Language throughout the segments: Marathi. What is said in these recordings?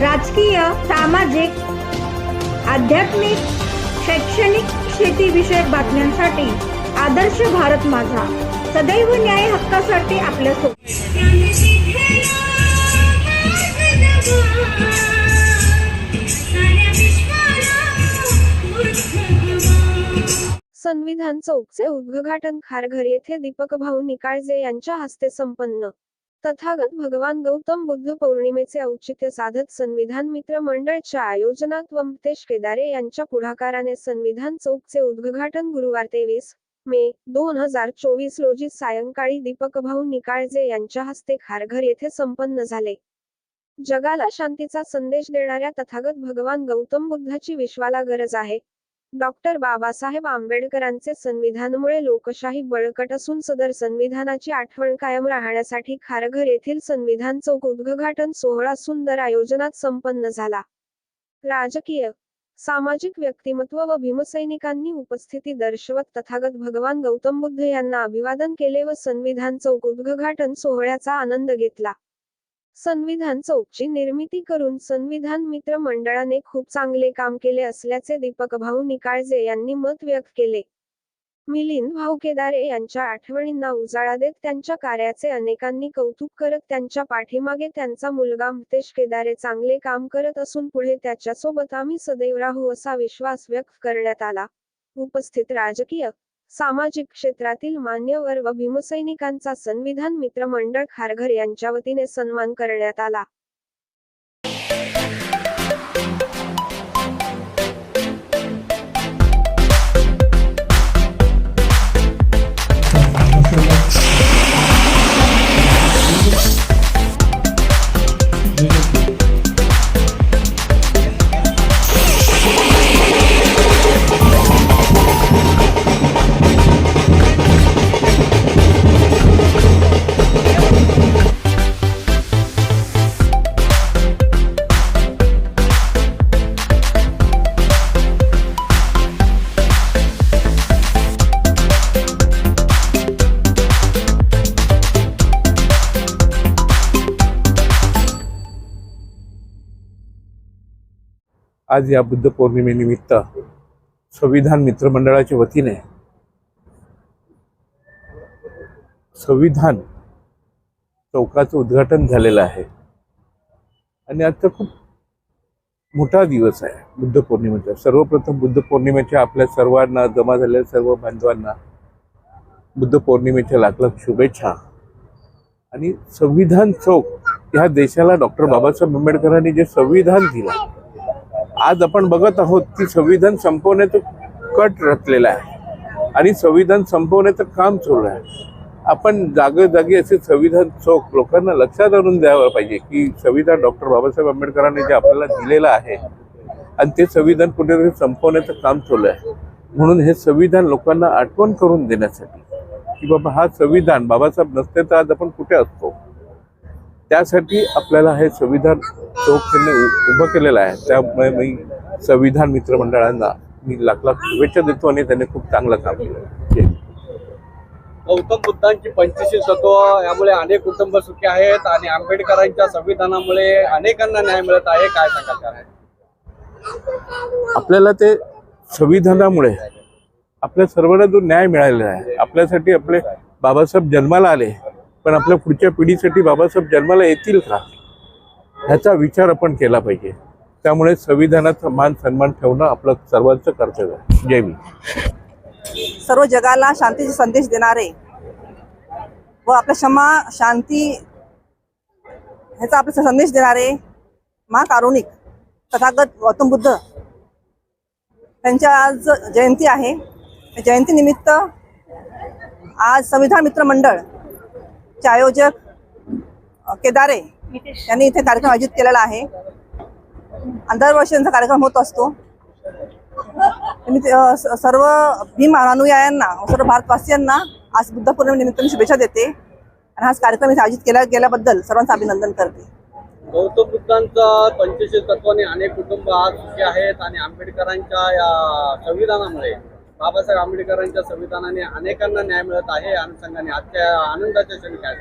राजकीय सामाजिक आध्यात्मिक शैक्षणिक शेतीविषयक बातम्यांसाठी आदर्श भारत माझा. सदैव न्याय हक्कासाठी आपल्या संविधान चौकचे उद्घाटन खारघर येथे दीपक भाऊ निकाळजे यांच्या हस्ते संपन्न. तथागत भगवान गौतम बुद्ध पौर्णिमेचे औचित्य साधत संविधान मित्र मंडळच्या आयोजनात वमतेश केदारे यांच्या पुढाकाराने संविधान चौकचे उद्घाटन गुरुवार तेवीस मे दोन हजार चोवीस रोजी सायंकाळी दीपक भाऊ निकाळजे यांच्या हस्ते खारघर येथे संपन्न झाले. जगाला शांतीचा संदेश देणाऱ्या तथागत भगवान गौतम बुद्धाची विश्वाला गरज आहे. डॉक्टर बाबासाहेब आंबेडकरांचे संविधानमुळे लोकशाही बळकट असून सदर संविधानाची आठवण कायम राहण्यासाठी खारघर येथील संविधान चौक उद्घाटन सोहळा सुंदर आयोजनात संपन्न झाला. राजकीय सामाजिक व्यक्तिमत्व व भीमसैनिकांनी उपस्थिती दर्शवत तथागत भगवान गौतम बुद्ध यांना अभिवादन केले व संविधान चौक उद्घाटन सोहळ्याचा आनंद घेतला. संविधान चौकची निर्मिती करून संविधान मित्र मंडळाने खूप चांगले काम केले असल्याचे दीपक भाऊ निकाळजे यांनी मत व्यक्त केले. मिलिंद भाऊ केदारे यांच्या आठवणींना उजाळा देत त्यांच्या कार्याचे अनेकांनी कौतुक करत त्यांच्या पाठीमागे त्यांचा मुलगा मुतेश केदारे चांगले काम करत असून पुढे त्याच्यासोबत आम्ही सदैव राहू असा विश्वास व्यक्त करण्यात आला. उपस्थित राजकीय सामाजिक क्षेत्रातील मान्यवर व भीमसैनिकांचा संविधान मित्र मंडळ खारघर यांच्या वतीने सन्मान करण्यात आला. आज या बुद्ध पौर्णिमेनिमित्त संविधान मित्रमंडळाच्या वतीने संविधान चौकाचं उद्घाटन झालेलं आहे. आणि आजचा खूप मोठा दिवस आहे बुद्ध पौर्णिमेचा. सर्वप्रथम बुद्ध पौर्णिमेच्या आपल्या सर्वांना जमा झालेल्या सर्व बांधवांना बुद्ध पौर्णिमेच्या लाख लाख शुभेच्छा. आणि संविधान चौक ह्या देशाला डॉक्टर बाबासाहेब आंबेडकरांनी जे संविधान दिलं आज आपण बघत आहोत की संविधान संपवण्याचं कट रचलेला आहे. आणि संविधान संपवण्याचं काम सुरू आहे. आपण जागोजागी असे संविधान चौक लोकांना लक्षात आणून द्यावं पाहिजे की संविधान डॉक्टर बाबासाहेब आंबेडकरांनी जे आपल्याला दिलेलं आहे आणि ते संविधान कुठेतरी संपवण्याचं काम चालू आहे. म्हणून हे संविधान लोकांना आठवण करून देण्यासाठी की बाबा हा संविधान बाबासाहेब नसते तर आज आपण कुठे असतो? त्यासाठी आपल्याला हे संविधान चौक त्यांनी उ- उभं केलेलं आहे. त्यामुळे मी संविधान मित्र मंडळांना मी लाख लाख शुभेच्छा देतो आणि त्यांनी खूप चांगलं काम केलं. गौतम बुद्धांची पंचशील तत्व यामुळे अनेक कुटुंब सुखी आहेत आणि आंबेडकरांच्या संविधानामुळे अनेकांना न्याय मिळत आहे. काय त्यावर? आपल्याला ते संविधानामुळे आपल्या सर्वांना जो न्याय मिळालेला आहे. आपल्यासाठी आपले बाबासाहेब जन्माला आले. पण आपल्या पुढच्या पिढीसाठी बाबासाहेब जन्माला येतील का? ह्याचा विचार आपण केला पाहिजे. त्यामुळे संविधानाचा मान सन्मान ठेवणं आपलं सर्वांचं कर्तव्य आहे. जय मी सर्व जगाला शांतीचा संदेश देणारे व आपल्या क्षमा शांती ह्याचा आपला संदेश देणारे महाकारुणिक तथागत गौतम बुद्ध त्यांच्या आज जयंती आहे. जयंतीनिमित्त आज संविधान मित्र मंडळ चे आयोजक केदारे यांनी इथे कार्यक्रम आयोजित केलेला आहे. दरवर्षी त्यांचा कार्यक्रम होत असतो. सर्व भीम अनुयायांना सर्व भारतवासियांना आज बुद्ध पौर्णिमेनिमित्त मी शुभेच्छा देते. आणि हाच कार्यक्रम इथे आयोजित केला गेल्याबद्दल सर्वांचं अभिनंदन करते. गौतम बुद्धांचा पंचशील तत्वाने अनेक कुटुंब आज सुखी आहेत आणि आंबेडकरांच्या या संविधानामुळे बाबासाहेब आंबेडकरांच्या संविधानाने अनेकांना न्याय मिळत आहे अनुषंगाने आजच्या आनंदाच्या क्षणी काय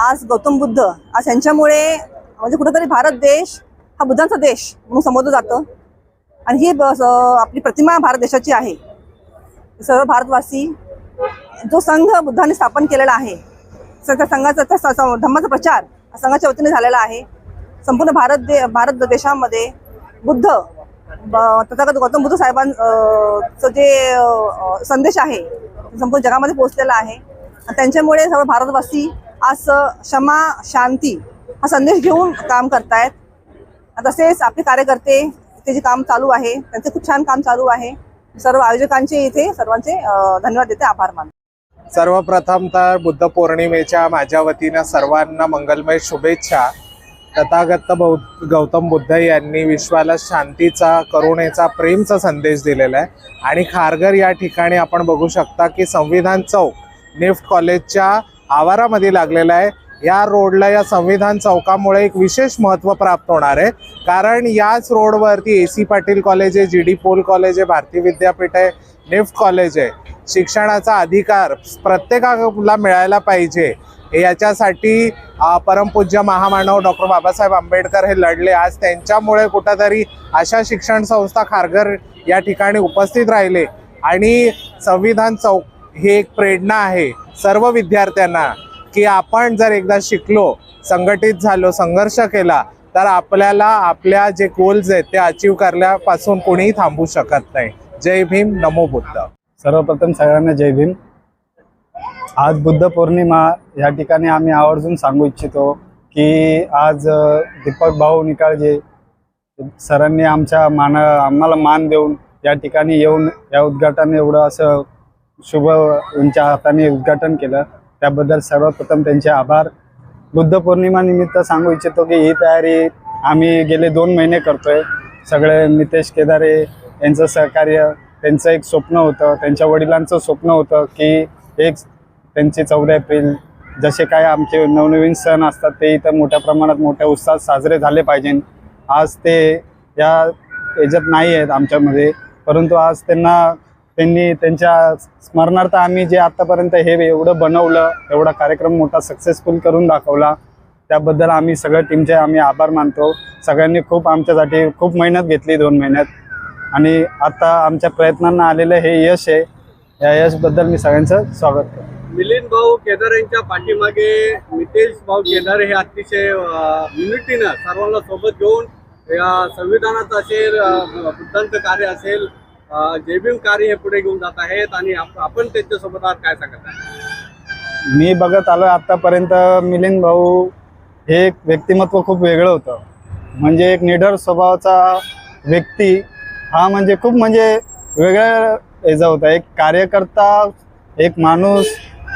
आज गौतम बुद्ध आज यांच्यामुळे म्हणजे कुठेतरी भारत देश हा बुद्धांचा देश म्हणून समजलं जातं. आणि ही आपली प्रतिमा भारत देशाची आहे. सर्व भारतवासी जो संघ बुद्धाने स्थापन केलेला आहे त्या संघाचा त्या धम्माचा प्रचार संघाच्या वतीने झालेला आहे. संपूर्ण भारत दे भारत देशामध्ये बुद्ध तथागत गौतम बुद्ध साहेबांचं जे संदेश आहे संपूर्ण जगामध्ये पोहोचलेला आहे. त्यांच्यामुळे सर्व भारतवासी आज क्षमा शांती हा संदेश घेऊन काम करतायत. तसेच आपले कार्यकर्ते ते जे काम चालू आहे त्यांचे खूप छान काम चालू आहे. सर्व आयोजकांचे इथे सर्वांचे धन्यवाद देते आभार मान सर्वप्रथम तर बुद्ध पौर्णिमेच्या माझ्या वतीनं सर्वांना मंगलमय शुभेच्छा. तथागत बौ- गौतम बुद्ध यांनी विश्वाला शांतीचा करुणेचा प्रेमचा संदेश दिलेला आहे. आणि खारघर या ठिकाणी आपण बघू शकता की संविधान चौक निफ्ट कॉलेजच्या आवारामध्ये लागलेला आहे. या रोडला या संविधान चौकामुळे एक विशेष महत्त्व प्राप्त होणार आहे. कारण याच रोडवरती ए सी पाटील कॉलेज आहे जी डी पोल कॉलेज आहे भारतीय विद्यापीठ आहे निफ्ट कॉलेज आहे. शिक्षणाचा अधिकार प्रत्येकाला मिळायला पाहिजे. याच्यासाठी परमपूज्य महामानव डॉक्टर बाबासाहेब आंबेडकर हे लढले. आज त्यांच्यामुळे कुठंतरी अशा शिक्षण संस्था खारघर या ठिकाणी उपस्थित राहिले. आणि संविधान चौक ही एक प्रेरणा आहे सर्व विद्यार्थ्यांना की आपण जर एकदा शिकलो संघटित झालो संघर्ष केला तर आपल्याला आपल्या जे गोल्स आहेत ते अचीव करण्यापासून कोणीही थांबू शकत नाही. जय भीम नमो बुद्ध. सर्वप्रथम सगळ्यांना जय भीम. आज बुद्ध पौर्णिमा या ठिकाणी आम्ही आवर्जून सांगू इच्छितो की आज दीपक भाऊ निकाळजे सरांनी आमच्या मान आम्हाला मान देऊन या ठिकाणी येऊन या उद्घाटन एवढं असं शुभ यांच्या हाताने उद्घाटन केलं. त्याबद्दल सर्वप्रथम त्यांचे आभार. बुद्ध पौर्णिमा निमित्त सांगू इच्छितो की ही तयारी आम्ही गेले दोन महिने करतोय. सगळे नितेश केदारे यांचं सहकार्य त्यांचं एक स्वप्न होतं त्यांच्या वडिलांचं स्वप्न होतं की एक त्यांचे चौदा एप्रिल जसे काय आमचे नवनवीन सण असतात ते इथं मोठ्या प्रमाणात मोठ्या उत्साहात साजरे झाले पाहिजे. आज ते या याच्यात नाही आहेत आमच्यामध्ये परंतु आज त्यांना त्यांनी त्यांच्या स्मरणार्थ आम्ही जे आत्तापर्यंत हे एवढं बनवलं एवढा कार्यक्रम मोठा सक्सेसफुल करून दाखवला त्याबद्दल आम्ही सगळ्या टीमचे आम्ही आभार मानतो. सगळ्यांनी खूप आमच्यासाठी खूप मेहनत घेतली दोन महिन्यात. आणि आता आमच्या प्रयत्नांना आलेलं हे यश आहे. या यशबद्दल मी सगळ्यांचं स्वागत करतो. मिलिंद भाऊ केदार यांच्या पाठीमागे नितेश भाऊ केदार हे अतिशय युनिटीनं सर्वांना सोबत घेऊन या संविधानाचं असेल बुद्धांचं कार्य असेल जयभीम कार्य हे पुढे घेऊन जात आहेत आणि आप- आपण त्यांच्यासोबत आज काय सांगत आहे मी बघत आलो आतापर्यंत मिलिंद भाऊ हे एक व्यक्तिमत्व खूप वेगळं होतं. म्हणजे एक निडर स्वभावाचा व्यक्ती हा म्हणजे खूप म्हणजे वेगळ्या याचा होता. एक कार्यकर्ता एक माणूस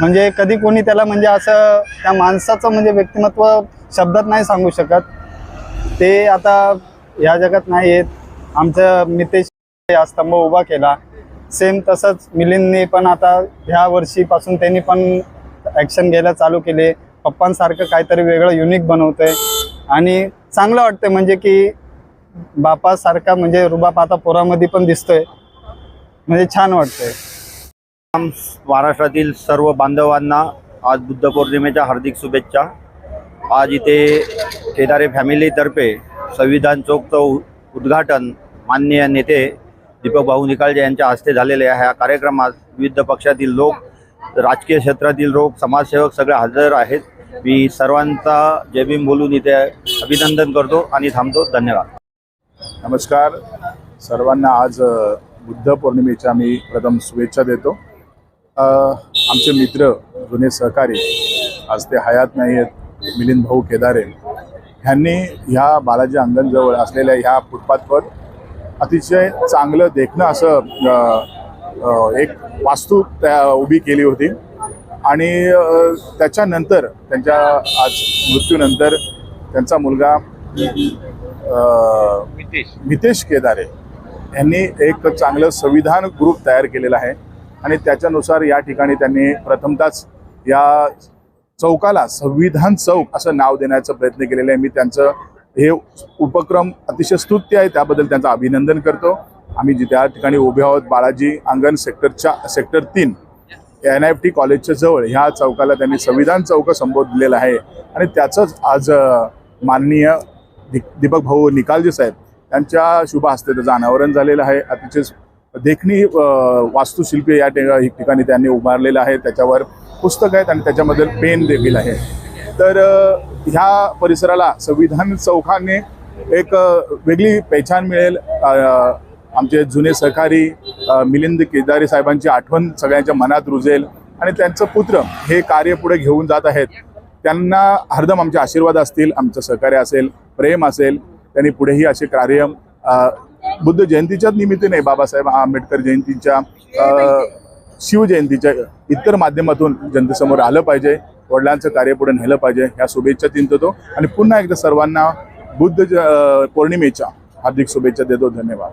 म्हणजे कधी कोणी त्याला म्हणजे असं त्या माणसाचं म्हणजे व्यक्तिमत्व शब्दात नाही सांगू शकत. ते आता या जगात नाही आहेत. आमचं मितेश हा स्तंभ उभा केला. सेम तसंच मिलिंदने पण आता ह्या वर्षीपासून त्यांनी पण ॲक्शन घ्यायला चालू केले. पप्पांसारखं काहीतरी वेगळं युनिक बनवतंय. आणि चांगलं वाटतंय म्हणजे की बापासारखा म्हणजे रुबाप आता पोरामध्ये पण दिसतोय. म्हणजे छान वाटतंय. महाराष्ट्रातील सर्व बांधवांना आज बुद्ध पौर्णिमेच्या हार्दिक शुभेच्छा. आज इथे केदारे फॅमिलीतर्फे संविधान चौकचं उ- उद्घाटन माननीय नेते दीपक भाऊ निकाळजे यांच्या हस्ते झालेले आहे. या कार्यक्रमात विविध पक्षातील लोक राजकीय क्षेत्रातील लोक समाजसेवक सगळे हजर आहेत. मी सर्वांचा जय भीम बोलून इथे अभिनंदन करतो आणि थांबतो. धन्यवाद. नमस्कार. सर्वांना आज बुद्ध पौर्णिमेच्या मी प्रथम शुभेच्छा देतो. आमचे मित्र जुने सहकारी आज ते हयात नाही आहेत मिलिंद भाऊ केदारे ह्यांनी ह्या बालाजी अंगणजवळ असलेल्या ह्या फुटपाथवर अतिशय चांगलं देखणं असं एक वास्तू त्या उभी केली होती. आणि त्याच्यानंतर त्यांच्या आज मृत्यूनंतर त्यांचा मुलगा अ, मितेश केदारे यांनी एक चांगलं संविधान ग्रुप तयार केलेलं आहे. आणि त्याच्यानुसार या ठिकाणी त्यांनी प्रथमतच या चौकाला संविधान चौक असं नाव देण्याचा प्रयत्न केलेला आहे. मी त्यांचं हे उपक्रम अतिशय स्तुत्य आहे. त्याबद्दल त्यांचं अभिनंदन करतो. आम्ही जिथे त्या ठिकाणी उभे आहोत बालाजी अंगण सेक्टरच्या सेक्टर तीन एन एफ टी कॉलेजच्या जवळ ह्या चौकाला त्यांनी संविधान चौक संबोधलेलं आहे. आणि त्याचंच आज माननीय दीपक भाऊ निकालजी साहेब यांच्या शुभ हस्ते त्याचं अनावरण झालेलं आहे. अतिशय देखणी वास्तुशिल्पी या ठिकाणी त्यांनी उभारलेलं आहे. त्याच्यावर पुस्तक आहेत आणि त्याच्यामध्ये पेन देखील आहे. तर ह्या परिसराला संविधान चौकाने एक वेगळी पहचान मिळेल. आमचे जुने सहकारी मिलिंद केदारे साहेबांची आठवण सगळ्यांच्या मनात रुजेल आणि त्यांचं पुत्र हे कार्य पुढे घेऊन जात आहेत. त्यांना हरदम आमचे आशीर्वाद असतील आमचं सहकार्य असेल प्रेम असेल. त्यांनी पुढेही असे कार्य बुद्ध जयंतीच्याच निमित्ताने बाबासाहेब आंबेडकर जयंतीच्या शिवजयंतीच्या इतर माध्यमातून जनतेसमोर आलं पाहिजे वडिलांचं कार्य पुढे नेलं पाहिजे ह्या शुभेच्छा चिंततो आणि पुन्हा एकदा सर्वांना बुद्ध ज- पौर्णिमेच्या हार्दिक शुभेच्छा देतो. धन्यवाद.